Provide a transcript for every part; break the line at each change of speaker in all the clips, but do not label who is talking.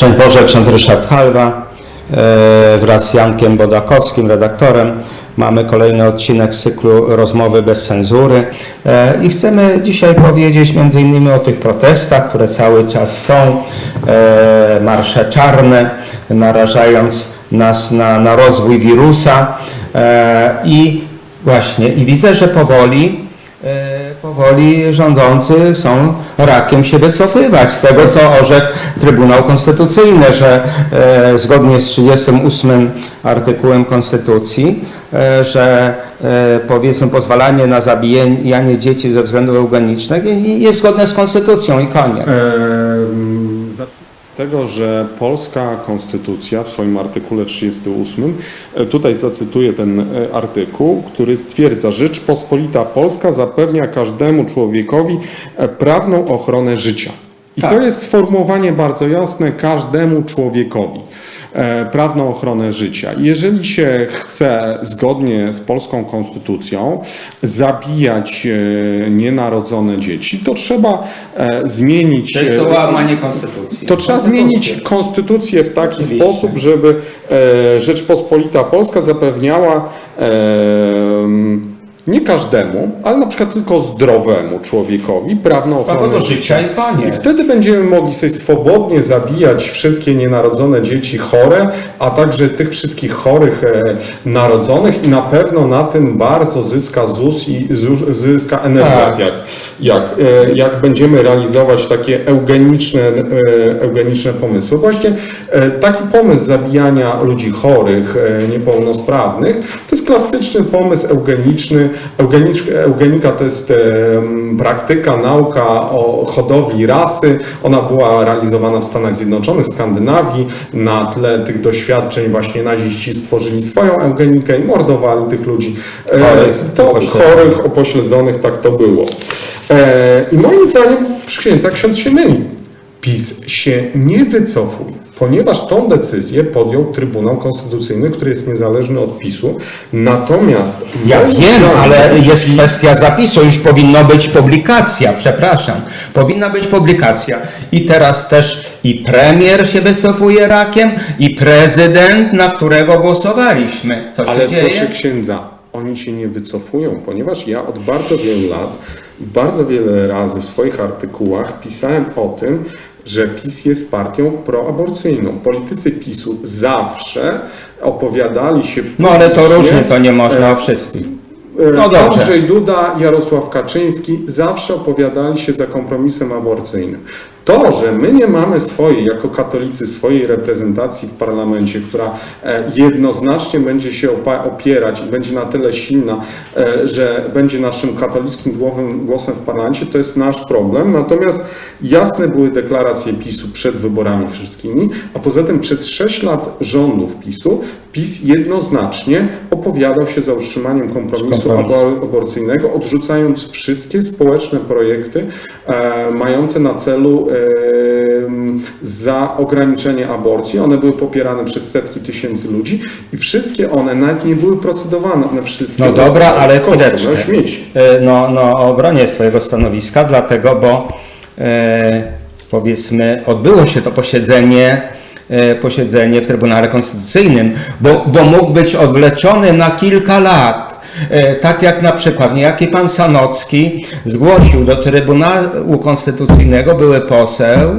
Szczęść Boże, ksiądz Ryszard Halwa e, wraz z Jankiem Bodakowskim, redaktorem. Mamy kolejny odcinek cyklu Rozmowy bez cenzury E, i chcemy dzisiaj powiedzieć innymi o tych protestach, które cały czas są, e, marsze czarne, narażając nas na, na rozwój wirusa i właśnie, i widzę, że powoli powoli rządzący są rakiem się wycofywać z tego, co orzekł Trybunał Konstytucyjny, że e, zgodnie z 38 artykułem Konstytucji, e, że e, powiedzmy pozwalanie na zabijanie dzieci ze względów eugenicznych jest zgodne z Konstytucją i koniec.
Od tego, że polska konstytucja w swoim artykule 38, e, tutaj zacytuję ten e, artykuł, który stwierdza, Rzeczpospolita Polska zapewnia każdemu człowiekowi e, prawną ochronę życia. I
Tak.
to jest sformułowanie bardzo jasne każdemu człowiekowi. E, Prawną ochronę życia. Jeżeli się chce zgodnie z polską konstytucją zabijać e, nienarodzone dzieci, to trzeba e, zmienić.
To łamanie Konstytucji.
to trzeba zmienić konstytucję w taki
Oczywiście.
sposób, żeby Rzeczpospolita Polska zapewniała nie każdemu, ale na przykład tylko zdrowemu człowiekowi prawną
Prawo
ochronę
do życia i
I
koniec.
wtedy będziemy mogli sobie swobodnie zabijać wszystkie nienarodzone dzieci chore, a także tych wszystkich chorych e, narodzonych i na pewno na tym bardzo zyska ZUS i zyska NFZ,
Tak.
jak, jak, e, jak będziemy realizować takie eugeniczne, e, eugeniczne pomysły. Właśnie taki pomysł zabijania ludzi chorych, niepełnosprawnych, to jest klasyczny pomysł eugeniczny. Eugenika to jest praktyka, nauka o hodowli rasy. Ona była realizowana w Stanach Zjednoczonych, Skandynawii. Na tle tych doświadczeń właśnie naziści stworzyli swoją eugenikę i mordowali tych ludzi. E,
Chorych,
to chorych, upośledzonych, tak to było. E, I moim zdaniem przy księdza ksiądz się myli. PiS się nie wycofuje, ponieważ tą decyzję podjął Trybunał Konstytucyjny, który jest niezależny od PiSu. Natomiast
Ja wiem, ale jest kwestia zapisu, już powinno być publikacja, przepraszam. Powinna być publikacja. I teraz też i premier się wycofuje rakiem, i prezydent, na którego głosowaliśmy. Co się
Ale
dzieje?
proszę księdza, oni się nie wycofują, ponieważ ja od bardzo wielu lat, bardzo wiele razy w swoich artykułach pisałem o tym, że PiS jest partią proaborcyjną. Politycy PiSu zawsze opowiadali się.
No ale to różnie, to nie można
e,
o wszystkim.
E,
No dobrze.
Andrzej Duda, Jarosław Kaczyński zawsze opowiadali się za kompromisem aborcyjnym. To, że my nie mamy swojej, jako katolicy, swojej reprezentacji w parlamencie, która e, jednoznacznie będzie się opierać i będzie na tyle silna, e, że będzie naszym katolickim głosem w parlamencie, to jest nasz problem. Natomiast jasne były deklaracje PiSu przed wyborami wszystkimi, a poza tym przez 6 lat rządów PiSu PiS jednoznacznie opowiadał się za utrzymaniem kompromisu
Kompromis.
abo- aborcyjnego, odrzucając wszystkie społeczne projekty e, mające na celu za ograniczenie aborcji. One były popierane przez setki tysięcy ludzi i wszystkie one nawet nie były procedowane. One wszystkie
No dobra, ale chwileczkę. E, No, no obronię swojego stanowiska, dlatego, bo e, powiedzmy odbyło się to posiedzenie, e, posiedzenie w Trybunale Konstytucyjnym, bo, bo mógł być odwleczony na kilka lat. E, Tak jak na przykład niejaki pan Sanocki zgłosił do Trybunału Konstytucyjnego, były poseł,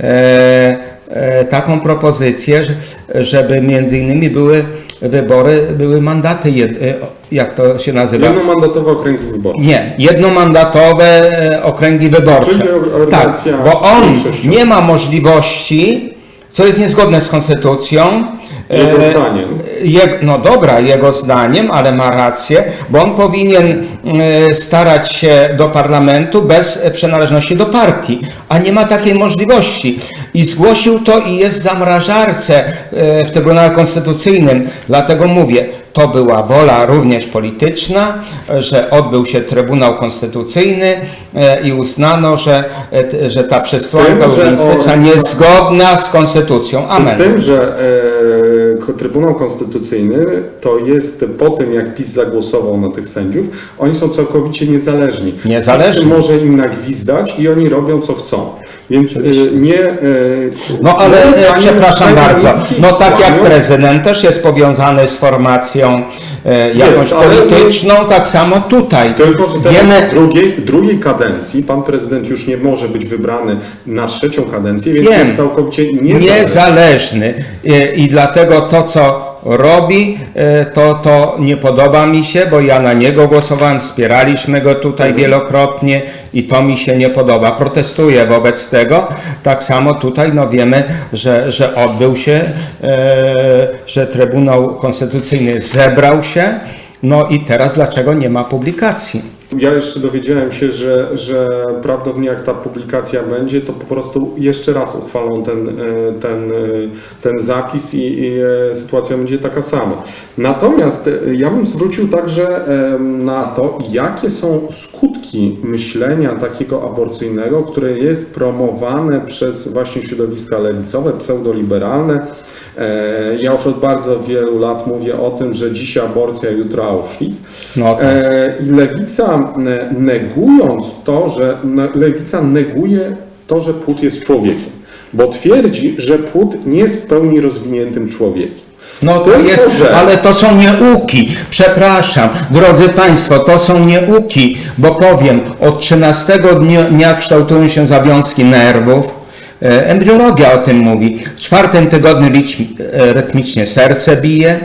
e, e, taką propozycję, że- żeby między innymi były wybory, były mandaty, jak to się nazywa?
Jednomandatowe okręgi wyborcze.
Nie, jednomandatowe okręgi wyborcze.
Czyli
Tak, bo on nie ma możliwości, co jest niezgodne z konstytucją.
Jego zdaniem.
Je, no dobra, jego zdaniem, ale ma rację, bo on powinien e, starać się do parlamentu bez e, przynależności do partii, a nie ma takiej możliwości. I zgłosił to i jest w zamrażarce e, w Trybunale Konstytucyjnym. Dlatego mówię, to była wola również polityczna, że odbył się Trybunał Konstytucyjny i uznano, że, że ta przesłanka Lublińska
o-
niezgodna z konstytucją. Amen.
Z tym, że Trybunał Konstytucyjny to jest po tym, jak PiS zagłosował na tych sędziów, oni są całkowicie niezależni.
Niezależni.
PiS może im nagwizdać i oni robią co chcą. Więc e, nie... e,
No ale
moim
e,
zdaniem
przepraszam bardzo, no tak jak
kłamią.
prezydent też jest powiązany z formacją e, jakąś
ale-
polityczną, tak samo tutaj.
Tylko, że teraz w drugiej, w drugiej kadencji pan prezydent już nie może być wybrany na trzecią kadencję, więc
Wiem.
jest całkowicie niezależny.
niezależny e, i dlatego to, co robi, e, to, to nie podoba mi się, bo ja na niego głosowałem, wspieraliśmy go tutaj
Mhm.
wielokrotnie i to mi się nie podoba. Protestuję wobec tego. Tak samo tutaj no wiemy, że, że odbył się, e, że Trybunał Konstytucyjny zebrał się, no i teraz dlaczego nie ma publikacji?
Ja jeszcze dowiedziałem się, że, że prawdopodobnie jak ta publikacja będzie, to po prostu jeszcze raz uchwalą ten, e, ten, e, ten zapis i, i e, sytuacja będzie taka sama. Natomiast ja bym zwrócił także na to, jakie są skutki myślenia takiego aborcyjnego, które jest promowane przez właśnie środowiska lewicowe, pseudoliberalne. E, Ja już od bardzo wielu lat mówię o tym, że dzisiaj aborcja, jutro Auschwitz.
No tak.
E, I lewica negując to, że lewica neguje to, że płód jest człowiekiem, bo twierdzi, że płód nie jest w pełni rozwiniętym człowiekiem.
No to
Tylko,
jest,
że-
ale to są nieuki. Przepraszam, drodzy Państwo, to są nieuki, bo powiem, od 13 dnia, dnia kształtują się zawiązki nerwów. E, Embriologia o tym mówi. W czwartym tygodniu e, rytmicznie serce bije. E,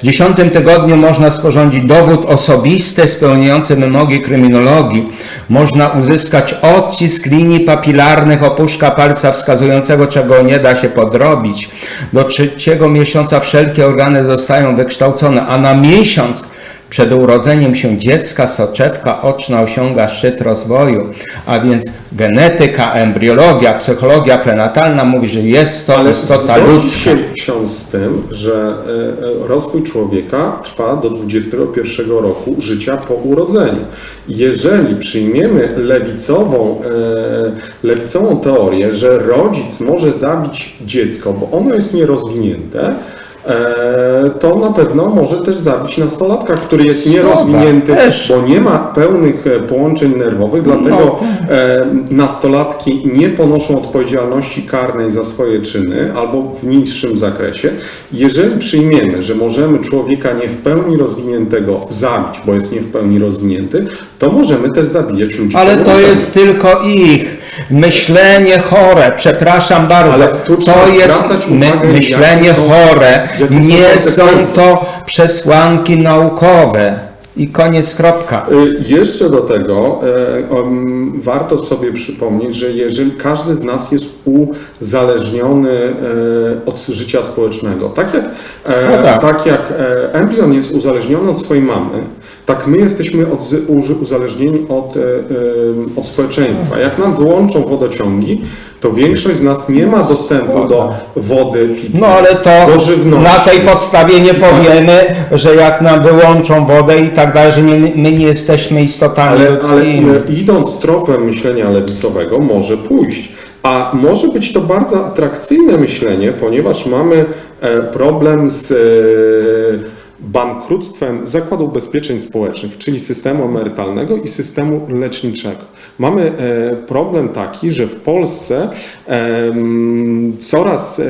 W dziesiątym tygodniu można sporządzić dowód osobisty spełniający wymogi kryminologii. Można uzyskać odcisk linii papilarnych opuszka palca wskazującego, czego nie da się podrobić. Do trzeciego miesiąca wszelkie organy zostają wykształcone, a na miesiąc przed urodzeniem się dziecka soczewka oczna osiąga szczyt rozwoju, a więc genetyka, embriologia, psychologia prenatalna mówi, że jest to istota
zgodzi
ludzka.
się ksiądz z tym, że e, e, rozwój człowieka trwa do 21 roku życia po urodzeniu. Jeżeli przyjmiemy lewicową, e, lewicową teorię, że rodzic może zabić dziecko, bo ono jest nierozwinięte, to na pewno może też zabić nastolatka, który jest
Zgoda,
nierozwinięty,
też.
bo nie ma pełnych e, połączeń nerwowych, dlatego e, nastolatki nie ponoszą odpowiedzialności karnej za swoje czyny albo w niższym zakresie. Jeżeli przyjmiemy, że możemy człowieka nie w pełni rozwiniętego zabić, bo jest nie w pełni rozwinięty, to możemy też zabijać ludzi.
Ale to jest tylko ich myślenie chore. Przepraszam bardzo.
Tu
To jest
uwagę,
myślenie
są-
chore.
są
Nie są to przesłanki naukowe. I koniec kropka.
Y, Jeszcze do tego e, um, warto sobie przypomnieć, że jeżeli każdy z nas jest uzależniony e, od życia społecznego, tak jak, e, tak jak e, embrion jest uzależniony od swojej mamy, tak my jesteśmy od, uzależnieni od, e, e, od społeczeństwa. Jak nam wyłączą wodociągi, to większość z nas nie ma dostępu do wody pitnej,
No ale to
do żywności.
na tej podstawie nie powiemy, że jak nam wyłączą wodę i tak dalej, że nie, my nie jesteśmy istotami
Ale, ale
ludzkimi.
e, idąc tropem myślenia lewicowego może pójść. A może być to bardzo atrakcyjne myślenie, ponieważ mamy e, problem z e, bankructwem Zakładu Ubezpieczeń Społecznych, czyli systemu emerytalnego i systemu leczniczego. Mamy e, problem taki, że w Polsce coraz e,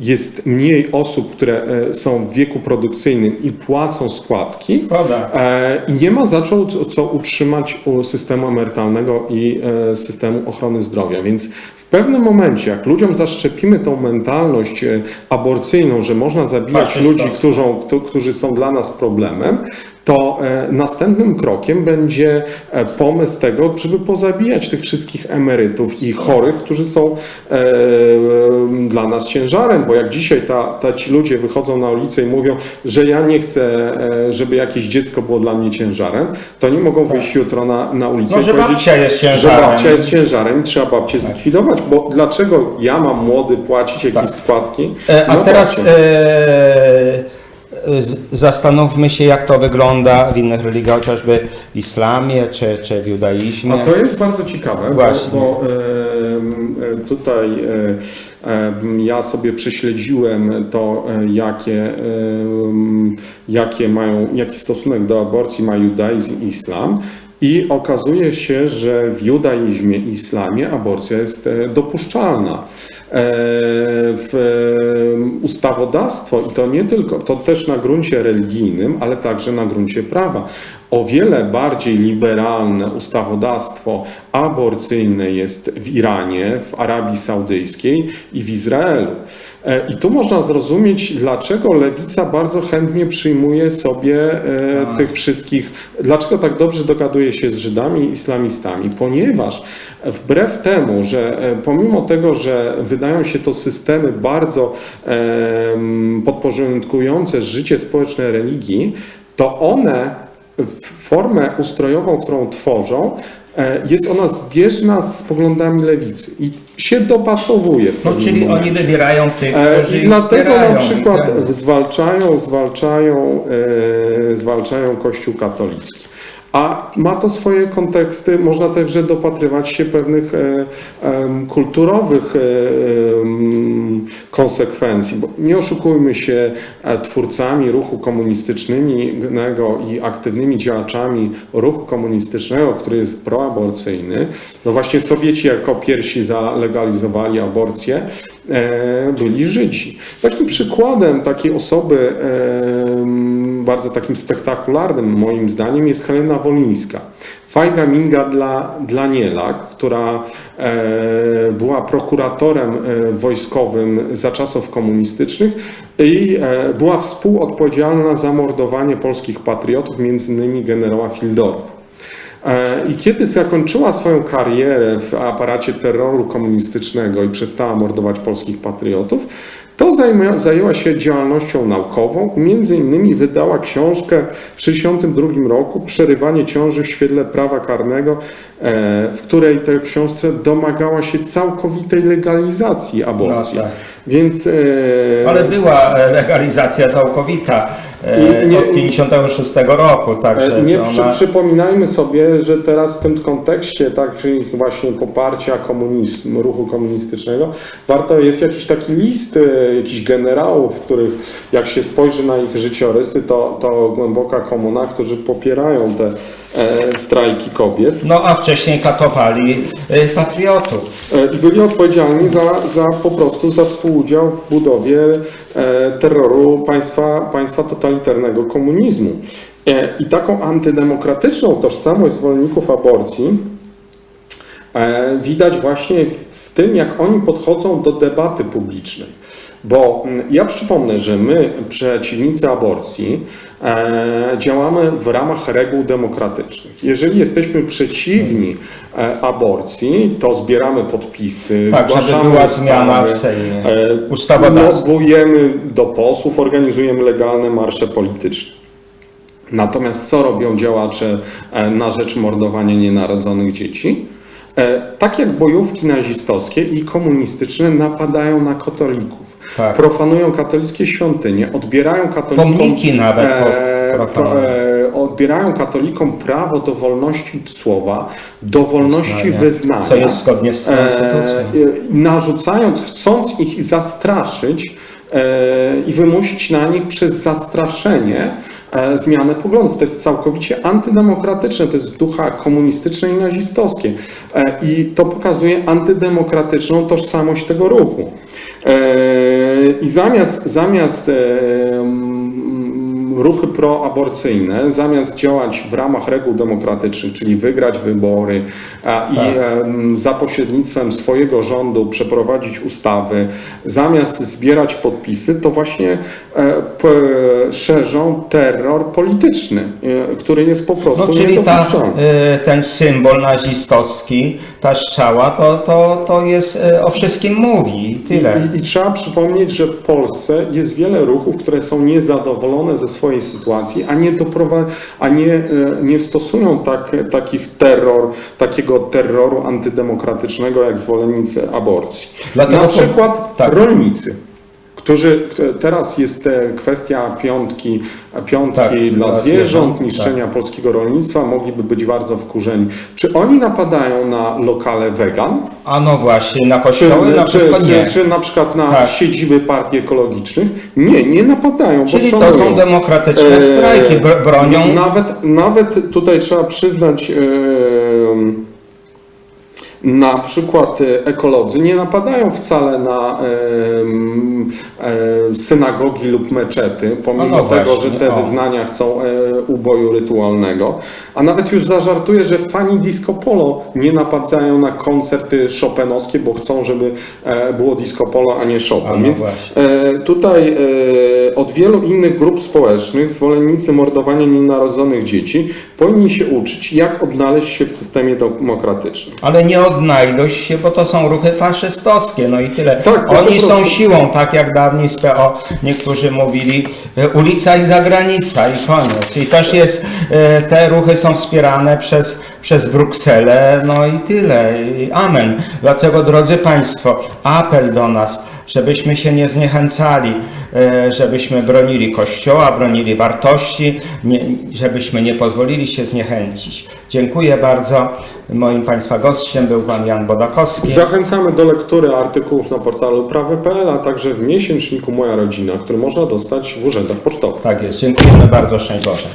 jest mniej osób, które e, są w wieku produkcyjnym i płacą składki.
Szkoda.
E, I nie ma za co, co utrzymać systemu emerytalnego i e, systemu ochrony zdrowia. Więc w pewnym momencie, jak ludziom zaszczepimy tą mentalność aborcyjną, że można zabijać
Faszystowską.
ludzi, którzy- którzy są dla nas problemem, to e, następnym krokiem będzie e, pomysł tego, żeby pozabijać tych wszystkich emerytów i chorych, którzy są e, dla nas ciężarem, bo jak dzisiaj ta, ta ci ludzie wychodzą na ulicę i mówią, że ja nie chcę, żeby jakieś dziecko było dla mnie ciężarem, to nie mogą wyjść jutro na, na ulicę
No,
i
że
powiedzieć,
babcia jest
że
ciężarem.
babcia jest ciężarem i trzeba babcię zlikwidować, bo dlaczego ja mam młody płacić jakieś składki?
E, A
No
teraz e, zastanówmy się, jak to wygląda w innych religiach, chociażby w islamie czy, czy w judaizmie.
A to jest bardzo ciekawe,
Właśnie.
bo, tutaj ja sobie prześledziłem to, jakie, jakie mają, jaki stosunek do aborcji ma judaizm i islam. I okazuje się, że w judaizmie i islamie aborcja jest e, dopuszczalna. E, W e, ustawodawstwo, i to nie tylko, to też na gruncie religijnym, ale także na gruncie prawa. O wiele bardziej liberalne ustawodawstwo aborcyjne jest w Iranie, w Arabii Saudyjskiej i w Izraelu. E, I tu można zrozumieć, dlaczego lewica bardzo chętnie przyjmuje sobie e, tych wszystkich, dlaczego tak dobrze dogaduje się z Żydami i islamistami, ponieważ wbrew temu, że pomimo tego, że wydają się to systemy bardzo podporządkujące życie społeczne religii, to one w formę ustrojową, którą tworzą, e, jest ona zbieżna z poglądami lewicy i się dopasowuje.
No, czyli
momencie.
oni wybierają tych,
E,
którzy
I dlatego na przykład
ten-
zwalczają, zwalczają, e, zwalczają Kościół katolicki. A ma to swoje konteksty, można także dopatrywać się pewnych e, kulturowych e, konsekwencji. Bo nie oszukujmy się, e, twórcami ruchu komunistycznego i aktywnymi działaczami ruchu komunistycznego, który jest proaborcyjny, no właśnie Sowieci jako pierwsi zalegalizowali aborcję, byli Żydzi. Takim przykładem takiej osoby bardzo takim spektakularnym moim zdaniem jest Helena Wolińska. Fajga Minga dla, dla Niela, która e, była prokuratorem e, wojskowym za czasów komunistycznych i e, była współodpowiedzialna za mordowanie polskich patriotów, między innymi generała Fildorfa. I kiedy zakończyła swoją karierę w aparacie terroru komunistycznego i przestała mordować polskich patriotów, to zajęła się działalnością naukową. Między innymi wydała książkę w 1962 roku Przerywanie ciąży w świetle prawa karnego, e, w której tej książce domagała się całkowitej legalizacji aborcji.
No tak.
Więc e,
Ale była e, legalizacja całkowita e,
nie-
od 56 roku, także
E, Nie
to
przy,
ona...
przypominajmy sobie, że teraz w tym kontekście tak właśnie poparcia komunizmu, ruchu komunistycznego, warto jest jakiś taki list e, jakichś generałów, których jak się spojrzy na ich życiorysy, to, to głęboka komuna, którzy popierają te e, strajki kobiet.
No a wcześniej katowali e, patriotów.
E, I byli odpowiedzialni za, za po prostu za współudział w budowie e, terroru państwa, państwa totalitarnego komunizmu. E, I taką antydemokratyczną tożsamość zwolenników aborcji e, widać właśnie w tym, jak oni podchodzą do debaty publicznej. Bo mm, ja przypomnę, że my, przeciwnicy aborcji, e, działamy w ramach reguł demokratycznych. Jeżeli jesteśmy przeciwni e, aborcji, to zbieramy podpisy,
Tak, żeby
zgłaszamy
była
ustawy,
zmiana w Sejmie.
e,
Ustawodawstwa.
Lobujemy do posłów, organizujemy legalne marsze polityczne. Natomiast co robią działacze na rzecz mordowania nienarodzonych dzieci? E, Tak jak bojówki nazistowskie i komunistyczne napadają na katolików.
Tak.
Profanują katolickie świątynie, odbierają katolikom
Pomniki nawet po- profanują.
e, odbierają katolikom prawo do wolności słowa, do wolności
Wyznania.
wyznania.
Co jest zgodnie z konstytucją.
E, narzucając, chcąc ich zastraszyć e, i wymusić na nich przez zastraszenie e, zmianę poglądów. To jest całkowicie antydemokratyczne, to jest ducha komunistyczne i nazistowskie. E, I to pokazuje antydemokratyczną tożsamość tego ruchu. E, I zamiast, zamiast e, ruchy proaborcyjne, zamiast działać w ramach reguł demokratycznych, czyli wygrać wybory a, i
Tak.
em, za pośrednictwem swojego rządu przeprowadzić ustawy, zamiast zbierać podpisy, to właśnie e, p, szerzą terror polityczny, e, który jest po prostu
No czyli ta, e, ten symbol nazistowski, ta strzała, to, to, to jest e, o wszystkim mówi. i Tyle.
I, I trzeba przypomnieć, że w Polsce jest wiele ruchów, które są niezadowolone ze swojej sytuacji, a nie, doprowa- a nie, e, nie stosują tak, takich terror, takiego terroru antydemokratycznego jak zwolennicy aborcji.
Dlatego
Na przykład
tak.
rolnicy, którzy, teraz jest e, kwestia piątki, piątki
Tak,
dla zwierząt,
zwierząt,
niszczenia polskiego rolnictwa, mogliby być bardzo wkurzeni. Czy oni napadają na lokale wegan?
A no właśnie, na
Czy,
kościoły na
czy,
przykład nie.
czy, czy na przykład na
Tak.
siedziby partii ekologicznych? Nie, nie napadają,
Czyli to są demokratyczne
E,
strajki, br- bronią.
Nawet, nawet tutaj trzeba przyznać, na przykład e, ekolodzy nie napadają wcale na e, synagogi lub meczety, pomimo
No, no
tego, że te
o.
wyznania chcą e, uboju rytualnego. A nawet już zażartuję, że fani disco polo nie napadają na koncerty chopinowskie, bo chcą, żeby e, było disco polo, a nie Chopin.
A no
Więc
właśnie.
Tutaj od wielu innych grup społecznych zwolennicy mordowania nienarodzonych dzieci powinni się uczyć, jak odnaleźć się w systemie demokratycznym.
Ale nie odnajdą się, bo to są ruchy faszystowskie, no i tyle.
Tak,
Oni są siłą, tak jak dawniej z PO niektórzy mówili, e, ulica i zagranica i koniec. I też jest, e, te ruchy są wspierane przez, przez Brukselę, no i tyle. I amen. Dlatego, drodzy Państwo, apel do nas, żebyśmy się nie zniechęcali, żebyśmy bronili Kościoła, bronili wartości, nie, żebyśmy nie pozwolili się zniechęcić. Dziękuję bardzo. Moim Państwa gościem był Pan Jan Bodakowski.
Zachęcamy do lektury artykułów na portalu prawy.pl, a także w miesięczniku Moja Rodzina, który można dostać w urzędach pocztowych.
Tak jest. Dziękujemy bardzo. Szczęść Boże.